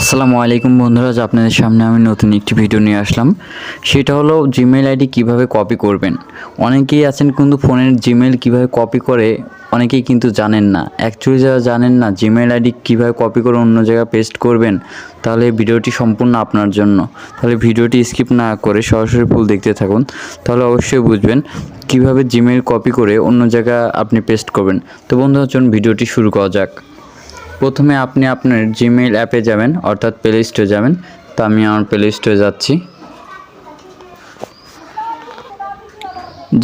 আসসালামু আলাইকুম বন্ধুরা আপনাদের সামনে আমি নতুন একটি ভিডিও নিয়ে আসলাম। সেটা হলো জিমেল আইডি কীভাবে কপি করবেন। অনেকেই আছেন কিন্তু ফোনের জিমেল কীভাবে কপি করে, অনেকেই কিন্তু জানেন না। অ্যাকচুয়ালি যারা জানেন না জিমেল আইডি কীভাবে কপি করে অন্য জায়গায় পেস্ট করবেন, তাহলে ভিডিওটি সম্পূর্ণ আপনার জন্য। তাহলে ভিডিওটি স্কিপ না করে সরাসরি ফুল দেখতে থাকুন। তাহলে অবশ্যই বুঝবেন কীভাবে জিমেল কপি করে অন্য জায়গায় আপনি পেস্ট করবেন। তো বন্ধুরা, চলুন ভিডিওটি শুরু করা যাক। প্রথমে আপনি আপনার জিমেইল অ্যাপে যাবেন, অর্থাৎ প্লে স্টোরে যাবেন। তো আমি আমার প্লে স্টোরে যাচ্ছি।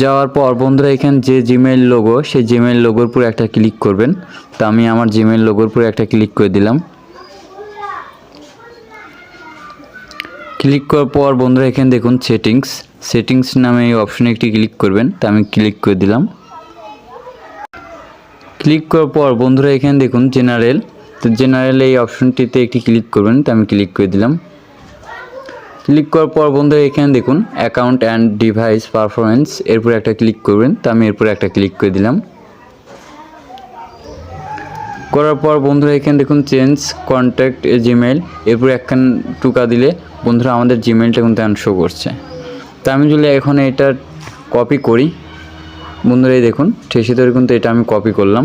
যাওয়ার পর বন্ধুরা, এখানে যে জিমেইল লোগো সেই জিমেইল লোগোর উপর একটা ক্লিক করবেন। তো আমি আমার জিমেইল লোগোর উপর একটা ক্লিক করে দিলাম। ক্লিক করার পর বন্ধুরা, এখানে দেখুন সেটিংস সেটিংস নামে এই অপশনে একটি ক্লিক করবেন। তো আমি ক্লিক করে দিলাম। ক্লিক করার পর বন্ধুরা, এখানে দেখুন জেনারেল তো জেনারেল এই অপশনটিতে একটি ক্লিক করবেন, তো আমি ক্লিক করে দিলাম। ক্লিক করার পর বন্ধুরা এখানে দেখুন অ্যাকাউন্ট অ্যান্ড ডিভাইস পারফরমেন্স এরপর একটা ক্লিক করবেন, তো আমি এরপর একটা ক্লিক করে দিলাম। করার পর বন্ধুরা এখানে দেখুন চেঞ্জ কন্ট্যাক্ট জিমেল এরপর একখান টুকা দিলে বন্ধুরা আমাদের জিমেলটা কিন্তু শো করছে। তা আমি যদি এখন এটা কপি করি, বন্ধুরা এই দেখুন, ঠেসে ধরে কিন্তু এটা আমি কপি করলাম।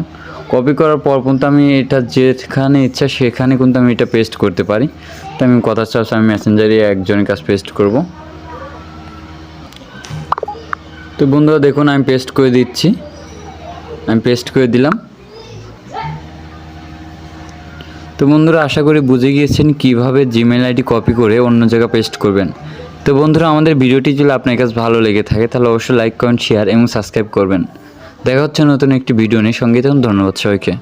কপি করার পর কিন্তু আমি এটা যেখানে ইচ্ছা সেখানে কিন্তু আমি এটা পেস্ট করতে পারি। তো আমি কথা চাষ আমি মেসেঞ্জারে একজনের কাছে পেস্ট করব। তো বন্ধুরা দেখুন, আমি পেস্ট করে দিচ্ছি। আমি পেস্ট করে দিলাম। তো বন্ধুরা আশা করি বুঝে গিয়েছেন কীভাবে জিমেল আইডি কপি করে অন্য জায়গায় পেস্ট করবেন। তো বন্ধুরা আমাদের ভিডিওটি যদি আপনার কাছে ভালো লেগে থাকে, তাহলে অবশ্যই লাইক কমেন্ট শেয়ার এবং সাবস্ক্রাইব করবেন। দেখা হচ্ছে নতুন একটি ভিডিও নিয়ে। সঙ্গে থাকুন ধন্যবাদ সবাইকে।